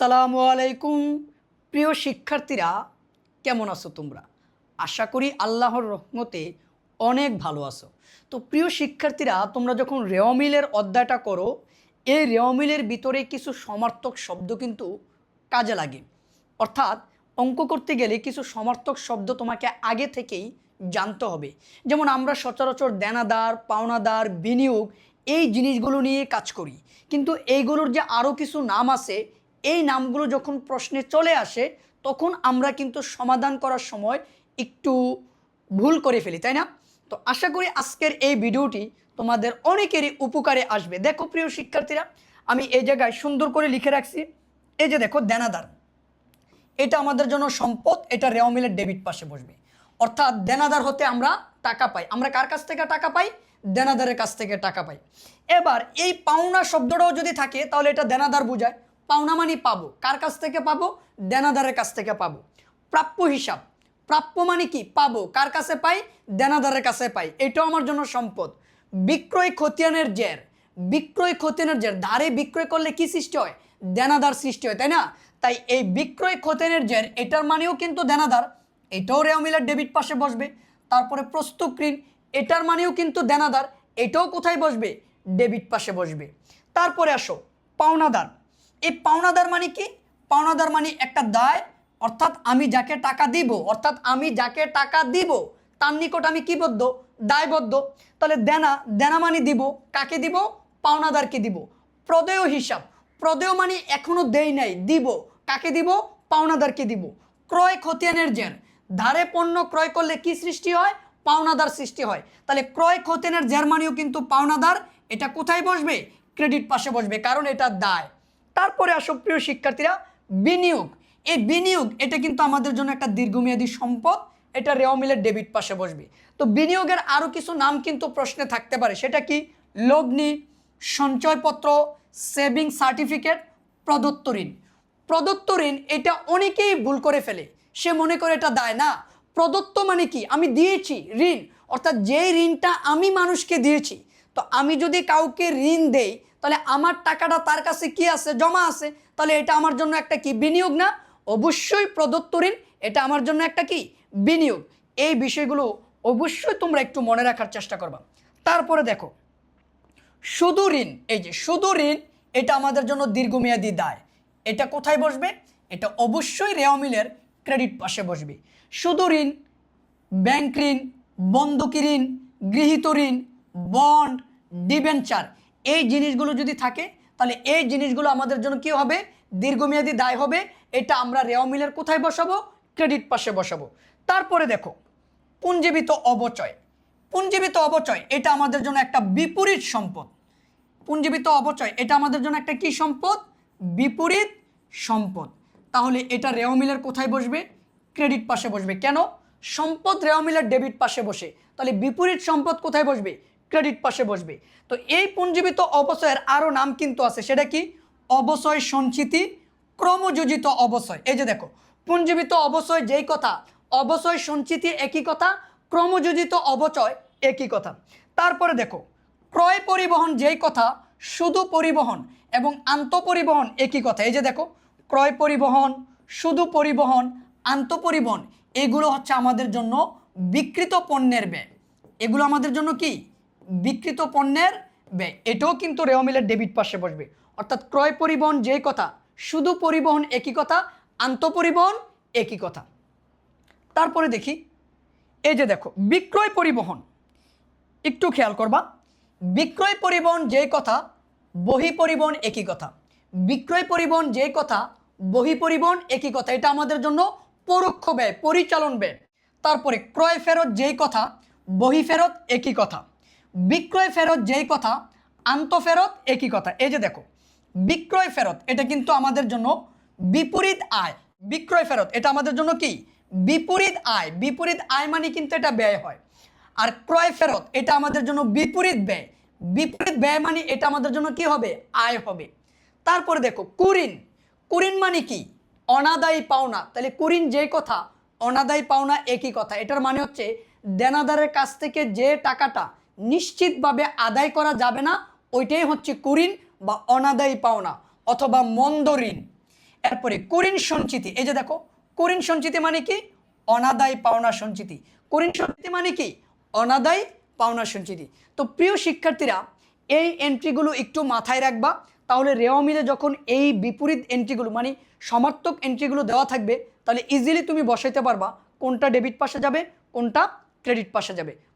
আসসালামু আলাইকুম। প্রিয় শিক্ষার্থীরা, কেমন আছো তোমরা? আশা করি আল্লাহর রহমতে অনেক ভালো আছো। তো প্রিয় শিক্ষার্থীরা, তোমরা যখন রেওমিলের অধ্যায়টা করো, এই রেওমিলের ভিতরে কিছু সমার্থক শব্দ কিন্তু কাজে লাগে। অর্থাৎ অঙ্ক করতে গেলে কিছু সমার্থক শব্দ তোমাকে আগে থেকেই জানতে হবে। যেমন আমরা সচরাচর দেনাদার, পাওনাদার, বিনিয়োগ এই জিনিসগুলো নিয়ে কাজ করি। কিন্তু এইগুলোর যে আরও কিছু নাম আছে এই নামগুলো যখন প্রশ্নে চলে আসে, তখন আমরা কিন্তু সমাধান করার সময় একটু ভুল করে ফেলি, তাই না? তো আশা করি আজকের এই ভিডিওটি তোমাদের অনেকেরই উপকারে আসবে। দেখো প্রিয় শিক্ষার্থীরা, আমি এই জায়গায় সুন্দর করে লিখে রাখছি। এই যে দেখো, দেনাদার। এটা আমাদের জন্য সম্পদ, এটা রেওমিলের ডেবিট পাশে বসবে। অর্থাৎ দেনাদার হতে আমরা টাকা পাই। আমরা কার কাছ থেকে টাকা পাই? দেনাদারের কাছ থেকে টাকা পাই। এবার এই পাওনা শব্দটাও যদি থাকে, তাহলে এটা দেনাদার বোঝায়। পাওনা মানি পাবো। কার কাছ থেকে পাবো? দেনাদারের কাছ থেকে পাবো। প্রাপ্য হিসাব। প্রাপ্য মানে কি? পাবো। কার কাছে পাই? দেনাদারের কাছে পাই। এটাও আমার জন্য সম্পদ। বিক্রয় খতিয়ানের জের। বিক্রয় খতিয়ানের জের। ধারে বিক্রয় করলে কি সৃষ্টি হয়? দেনাদার সৃষ্টি হয়, তাই না? তাই এই বিক্রয় খতিয়ানের জের, এটার মানেও কিন্তু দেনাদার। এটাও রেওমিলের ডেবিট পাশে বসবে। তারপরে প্রস্তুত ঋণ, এটার মানেও কিন্তু দেনাদার। এটাও কোথায় বসবে? ডেবিট পাশে বসবে। তারপরে আসো, পাওনাদার। এই পাওনাদার মানে কি? পাওনাদার মানে একটা দায়, অর্থাৎ আমি যাকে টাকা দিব, অর্থাৎ আমি যাকে টাকা দিব, তার নিকট আমি কি বদ্ধ? দায়বদ্ধ। তাহলে দেনা দেনা মানে দিব, কাকে দিব? পাওনাদারকে দিব। প্রদেয় হিসাব। প্রদেয় মানে এখনও দেই নাই, দিব। কাকে দিব? পাওনাদারকে দিব। ক্রয় খতিয়ানের জের। ধারে পণ্য ক্রয় করলে কি সৃষ্টি হয়? পাওনাদার সৃষ্টি হয়। তাহলে ক্রয় খতিয়ানের জের মানেও কিন্তু পাওনাদার, এটা কোথায় বসবে? ক্রেডিট পাশে বসবে। কারণ এটা দায়। তারপরে আসো প্রিয় শিক্ষার্থীরা, বিনিয়োগ। এই বিনিয়োগ, এটা কিন্তু আমাদের জন্য একটা দীর্ঘমেয়াদী সম্পদ, এটা রেওমিলের ডেবিট পাশে বসবে। তো বিনিয়োগের আরও কিছু নাম কিন্তু প্রশ্নে থাকতে পারে, সেটা কি? লগ্নি, সঞ্চয়পত্র, সেভিং সার্টিফিকেট, প্রদত্ত ঋণ। প্রদত্ত ঋণ, এটা অনেকেই ভুল করে ফেলে। সে মনে করে এটা দায় না। প্রদত্ত মানে কি? আমি দিয়েছি ঋণ, অর্থাৎ যেই ঋণটা আমি মানুষকে দিয়েছি, তো আমি যদি কাউকে ঋণ দেই তাহলে আমার টাকাটা তার কাছে কি আছে? জমা আছে। তাহলে এটা আমার জন্য একটা কি? বিনিয়োগ না? অবশ্যই প্রদত্ত ঋণ, এটা আমার জন্য একটা কি? বিনিয়োগ। এই বিষয়গুলো অবশ্যই তোমরা একটু মনে রাখার চেষ্টা করবা। তারপরে দেখো, শুধু ঋণ, এই যে শুধু ঋণ, এটা আমাদের জন্য দীর্ঘমেয়াদী দায়। এটা কোথায় বসবে? এটা অবশ্যই রেওমিলের ক্রেডিট পাশে বসবে। শুধু ঋণ, ব্যাংক ঋণ, বন্ধকি ঋণ, গৃহীত ঋণ, বন্ড, ডিবেঞ্চার এই জিনিসগুলো যদি থাকে, তাহলে এই জিনিসগুলো আমাদের জন্য কি হবে? দীর্ঘমেয়াদী দায় হবে। এটা আমরা রেওমিলের কোথায় বসাবো? ক্রেডিট পাশে বসাবো। তারপরে দেখো, পুঞ্জীবিত অবচয়। পুঞ্জীবিত অবচয়, এটা আমাদের জন্য একটা বিপরীত সম্পদ। পুঞ্জীবিত অবচয়, এটা আমাদের জন্য একটা কি সম্পদ? বিপরীত সম্পদ। তাহলে এটা রেওমিলের কোথায় বসবে? ক্রেডিট পাশে বসবে। কেন? সম্পদ রেওমিলের ডেবিট পাশে বসে। তাহলে বিপরীত সম্পদ কোথায় বসবে? ক্রেডিট পাশে বসবে। তো এই পুঞ্জীবিত অবসয়ের আরও নাম কিন্তু আছে, সেটা কি? অবসয় সঞ্চিতি ক্রমযোজিত অবসয়। এই যে দেখো পুঞ্জীবিত অবচয় যেই কথা অবচয় সঞ্চিতি একই কথা, ক্রমযোজিত অবচয় একই কথা। তারপরে দেখো, ক্রয় পরিবহন যেই কথা, শুধু পরিবহন এবং আন্তঃপরিবহন একই কথা। এই যে দেখো, ক্রয় পরিবহন, শুধু পরিবহন, আন্তঃপরিবহন, এগুলো হচ্ছে আমাদের জন্য বিকৃত পণ্যের ব্যয়। এগুলো আমাদের জন্য কি? বিকৃত পণ্যের ব্যয় এটাও কিন্তু রেওমিলের ডেবিট পাশে বসবে। অর্থাৎ ক্রয় পরিবহন যেই কথা, শুধু পরিবহন একই কথা, আন্তঃপরিবহন একই কথা। তারপরে দেখি, এই যে দেখো, বিক্রয় পরিবহন। একটু খেয়াল করবা, বিক্রয় পরিবহন যেই কথা, বহি পরিবহন একই কথা। বিক্রয় পরিবহন যেই কথা, বহি পরিবহন একই কথা, এটা আমাদের জন্য পরোক্ষ ব্যয়, পরিচালন ব্যয়। তারপরে ক্রয় ফেরত যেই কথা, বহি ফেরত একই কথা। বিক্রয় ফেরত যেই কথা, আন্ত ফেরত একই কথা। এই যে দেখো, বিক্রয় ফেরত, এটা কিন্তু আমাদের জন্য বিপরীত আয়। বিক্রয় ফেরত, এটা আমাদের জন্য কি? বিপরীত আয়। বিপরীত আয় মানে কিন্তু এটা ব্যয় হয়। আর ক্রয় ফেরত, এটা আমাদের জন্য বিপরীত ব্যয়। বিপরীত ব্যয় মানে এটা আমাদের জন্য কি হবে? আয় হবে। তারপরে দেখো, কুরিন। কুরিন মানে কি? অনাদায়ী পাওনা। তাহলে কুরিন যে কথা, অনাদায়ী পাওনা একই কথা। এটার মানে হচ্ছে, দেনাদারের কাছ থেকে যে টাকাটা নিশ্চিতভাবে আদায় করা যাবে না, ওইটাই হচ্ছে কুরিন বা অনাদায়ী পাওনা অথবা মন্দ ঋণ। এরপরে করিন সঞ্চিতি, এই যে দেখো, করিন সঞ্চিতি মানে কি? অনাদায় পাওনা সঞ্চিতি। করিন সঞ্চিতি মানে কি? অনাদায় পাওনা সঞ্চিতি। তো প্রিয় শিক্ষার্থীরা, এই এন্ট্রিগুলো একটু মাথায় রাখবা, তাহলে রেওয়া মিলে যখন এই বিপরীত এন্ট্রিগুলো মানে সমার্থক এন্ট্রিগুলো দেওয়া থাকবে, তাহলে ইজিলি তুমি বসাইতে পারবা কোনটা ডেবিট পাশে যাবে, কোনটা ক্রেডিট পাশে যাবে।